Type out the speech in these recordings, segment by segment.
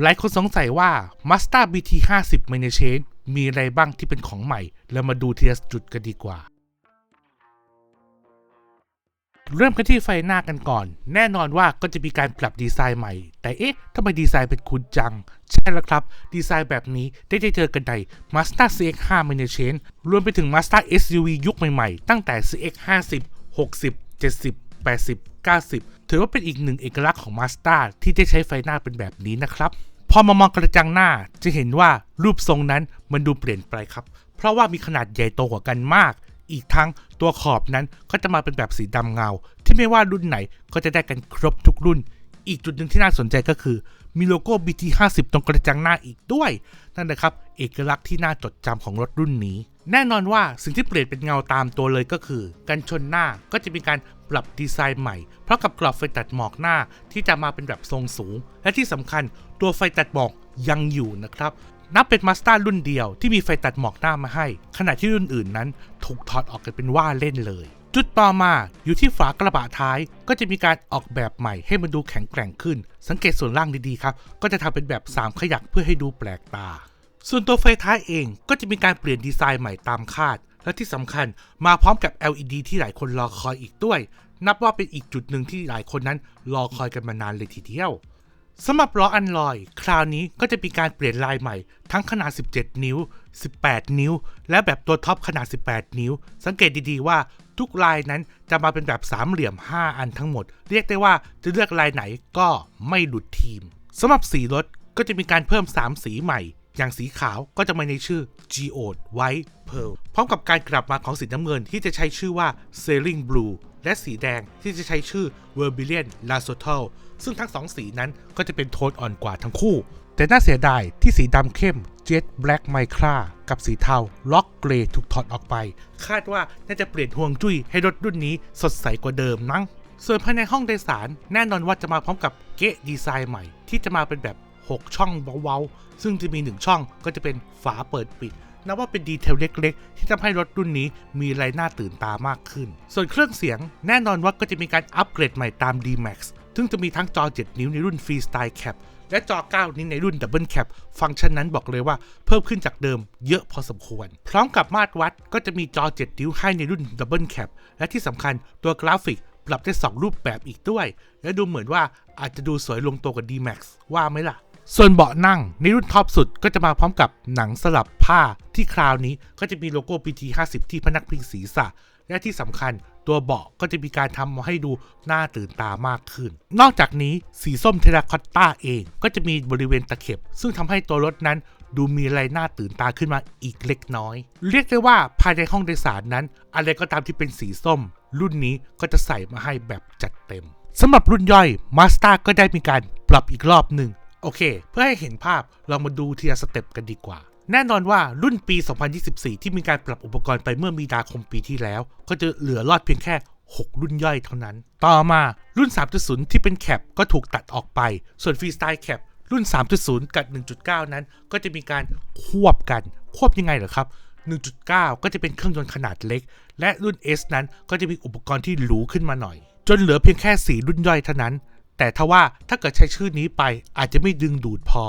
หลายคนสงสัยว่า Mazda BT50 m a n a c h a n มีอะไรบ้างที่เป็นของใหม่ แล้วมาดูทีละจุดกันดีกว่า เริ่มกันที่ไฟหน้ากันก่อน แน่นอนว่าก็จะมีการปรับดีไซน์ใหม่ แต่เอ๊ะทำไมดีไซน์เป็นคุณจัง ใช่แล้วครับ ดีไซน์แบบนี้ได้ได้เจอกันใน Mazda CX-5 m a n a c h a n รวมไปถึง Mazda SUV ยุคใหม่ๆ ตั้งแต่ CX-50 60 70 80 90 ถือว่าเป็นอีกหนึ่งเอกลักษณ์ของ Mazda ที่ได้ใช้ไฟหน้าเป็นแบบนี้นะครับ พอมามองกระจังหน้าจะเห็นว่ารูปทรงนั้นมันดูเปลี่ยนไปครับ เพราะว่ามีขนาดใหญ่โตกว่ากันมาก อีกทั้งตัวขอบนั้นก็จะมาเป็นแบบสีดำเงา ที่ไม่ว่ารุ่นไหนก็จะได้กันครบทุกรุ่น อีกจุดหนึ่งที่น่าสนใจก็คือมีโลโก้ BT50 ตรงกระจังหน้าอีกด้วย นั่นนะครับ เอกลักษณ์ที่น่าจดจำของรถรุ่นนี้ แน่นอนว่าสิ่งที่เปลี่ยนเป็นเงาตามตัวเลยก็คือ กันชนหน้าก็จะมีการ ปรับดีไซน์ใหม่เพราะกับกรอบไฟตัดหมอกหน้าที่จะมาเป็นแบบทรงสูง และที่สำคัญตัวไฟตัดหมอกยังอยู่นะครับนับเป็นมาส t ต r รุ่นเดียวที่มีไฟตัดหมอกหน้ามาให้ ขณะที่รุ่นอื่นนั้นถูกถอดออกกันเป็นว่าเล่นเลย จุดต่อมาอยู่ที่ฝากระบะท้ายก็จะมีการออกแบบใหม่ให้มันดูแข็งแกร่งขึ้น สังเกตส่วนล่างดีๆครับ ก็จะทำเป็นแบบ 3 ขยักเพื่อให้ดูแปลกตา ส่วนตัวไฟท้ายเองก็จะมีการเปลี่ยนดีไซน์ใหม่ตามคาด และที่สำคัญมาพร้อมกับ LED ที่หลายคนรอคอยอีกด้วย นับว่าเป็นอีกจุดหนึ่งที่หลายคนนั้นรอคอยกันมานานเลยทีเดียวสำหรับล้ออันลอย คราวนี้ก็จะมีการเปลี่ยนลายใหม่ ทั้งขนาด 17 นิ้ว 18 นิ้ว และแบบตัวท็อปขนาด 18 นิ้ว สังเกตดีๆว่าทุกลายนั้นจะมาเป็นแบบสามเหลี่ยม 5 อันทั้งหมด เรียกได้ว่าจะเลือกลายไหนก็ไม่หลุดทีมสำหรับสีรถก็จะมีการเพิ่ม 3 สีใหม่ อย่างสีขาวก็จะมาในชื่อ Geode White Pearl พร้อมกับการกลับมาของสีน้ำเงินที่จะใช้ชื่อว่า Sailing Blue และสีแดงที่จะใช้ชื่อ Vermilion l a s o t a l ซึ่งทั้งสองสีนั้นก็จะเป็นโทนอ่อนกว่าทั้งคู่ แต่น่าเสียดายที่สีดำเข้ม Jet Black Micra กับสีเทา Rock Grey ถูกถอดออกไป คาดว่าน่าจะเปลี่ยนห่วงจุ้ยให้รถรุ่นนี้สดใสกว่าเดิมนั้งส่วนภายในห้องโดยสารแน่นอนว่าจะมาพร้อมกับเกะดีไซน์ใหม่ ที่จะมาเป็นแบบ 6 ช่องเว้าๆซึ่งจะมี 1 ช่องก็จะเป็นฝาเปิดปิดนับว่าเป็นดีเทลเล็กๆ ที่ทำให้รถรุ่นนี้มีอะไรน่าตื่นตามากขึ้น ส่วนเครื่องเสียงแน่นอนว่าก็จะมีการอัปเกรดใหม่ตาม D-Max ซึ่งจะมีทั้งจอ 7 นิ้วในรุ่น Freestyle Cap และจอ 9 นิ้วในรุ่น Double Cap ฟังก์ชันนั้นบอกเลยว่าเพิ่มขึ้นจากเดิมเยอะพอสมควร พร้อมกับมาตรวัดก็จะมีจอ 7 นิ้วให้ในรุ่น Double Cap และที่สำคัญตัวกราฟิกปรับได้ 2 รูปแบบอีกด้วย และดูเหมือนว่าอาจจะดูสวยลงตัวกับ D-Max ว่าไหมล่ะ ส่วนเบาะนั่งในรุ่นท็อปสุดก็จะมาพร้อมกับหนังสลับผ้าที่คราวนี้ก็จะมีโลโก้ PT50 ที่พนักพิงศีรษะ และที่สำคัญตัวเบาะก็จะมีการทำมาให้ดูน่าตื่นตามากขึ้น นอกจากนี้สีส้มเทราคอตตาเองก็จะมีบริเวณตะเข็บ ซึ่งทำให้ตัวรถนั้นดูมีอะไรน่าตื่นตาขึ้นมาอีกเล็กน้อย เรียกได้ว่าภายในห้องโดยสารนั้น อะไรก็ตามที่เป็นสีส้ม รุ่นนี้ก็จะใส่มาให้แบบจัดเต็มสำหรับรุ่นย่อย Mazda ก็ได้มีการปรับอีกรอบหนึ่ง โอเค เพื่อให้เห็นภาพเรามาดูทีละสเต็ปกันดีกว่า แน่นอนว่ารุ่นปี 2024 ที่มีการปรับอุปกรณ์ไปเมื่อมีนาคมปีที่แล้ว ก็จะเหลือรอดเพียงแค่ 6 รุ่นย่อยเท่านั้น ต่อมารุ่น 3.0 ที่เป็นแคปก็ถูกตัดออกไป ส่วนฟรีสไตล์แคปรุ่น 3.0 กับ 1.9 นั้น ก็จะมีการควบกัน ควบยังไงเหรอครับ 1.9 ก็จะเป็นเครื่องยนต์ขนาดเล็ก และรุ่น S นั้นก็จะมีอุปกรณ์ที่หรูขึ้นมาหน่อย จนเหลือเพียงแค่ 4 รุ่นย่อยเท่านั้น แต่ทว่าถ้าเกิดใช้ชื่อนี้ไปอาจจะไม่ดึงดูดพอ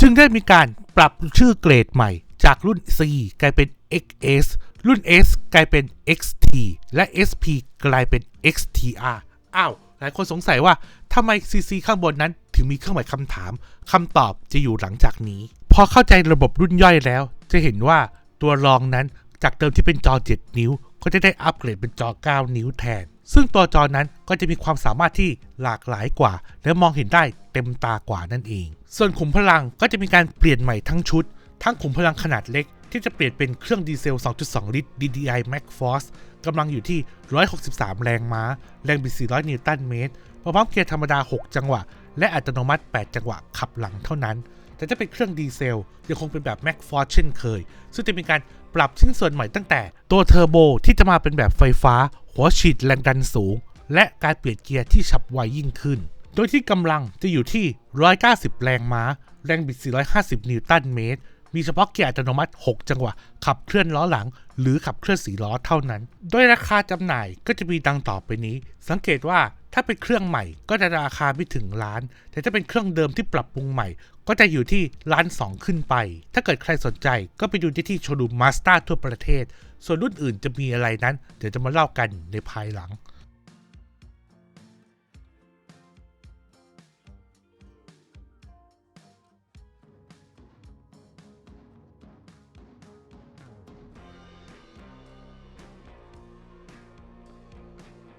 จึงได้มีการปรับชื่อเกรดใหม่ จากรุ่น C กลายเป็น XS รุ่น S กลายเป็น XT และ SP กลายเป็น XTR อ้าว หลายคนสงสัยว่าทำไม CC ข้างบนนั้นถึงมีเครื่องหมายคำถามคำตอบจะอยู่หลังจากนี้ พอเข้าใจระบบรุ่นย่อยแล้ว จะเห็นว่าตัวรองนั้นจากเดิมที่เป็นจอ 7 นิ้ว ก็จะได้อัปเกรดเป็นจอ 9 นิ้วแทน ซึ่งตัวจอนั้นก็จะมีความสามารถที่หลากหลายกว่า และมองเห็นได้เต็มตากว่านั่นเอง ส่วนขุมพลังก็จะมีการเปลี่ยนใหม่ทั้งชุด ทั้งขุมพลังขนาดเล็ก ที่จะเปลี่ยนเป็นเครื่องดีเซล 2.2 ลิตร DDI Max Force กำลังอยู่ที่ 163 แรงม้า แรงบิด 400 นิวตันเมตรพร้อมเกียร์ธรรมดา 6 จังหวะ และอัตโนมัติ 8 จังหวะขับหลังเท่านั้น แต่ถ้าเป็นเครื่องดีเซลยังคงเป็นแบบ Max Force เช่นเคย ซึ่งจะมีการปรับชิ้นส่วนใหม่ตั้งแต่ตัวเทอร์โบที่จะมาเป็นแบบไฟฟ้า หัวฉีดแรงดันสูง และการเปลี่ยนเกียร์ที่ฉับไวยิ่งขึ้น โดยที่กำลังจะอยู่ที่ 190 แรงม้า แรงบิด 450 นิวตันเมตร มีเฉพาะเกียร์อัตโนมัติ 6 จังหวะ ขับเคลื่อนล้อหลัง หรือขับเคลื่อนสีล้อเท่านั้น โดยราคาจำหน่ายก็จะมีดังต่อไปนี้ สังเกตว่าถ้าเป็นเครื่องใหม่ก็จะราคาไม่ถึงล้าน แต่ถ้าเป็นเครื่องเดิมที่ปรับปรุงใหม่ ก็จะอยู่ที่ล้านสองขึ้นไป ถ้าเกิดใครสนใจก็ไปดูได้ที่โชว์รูมมาสเตอร์ทั่วประเทศ ส่วนรุ่นอื่นจะมีอะไรนั้น เดี๋ยวจะมาเล่ากันในภายหลัง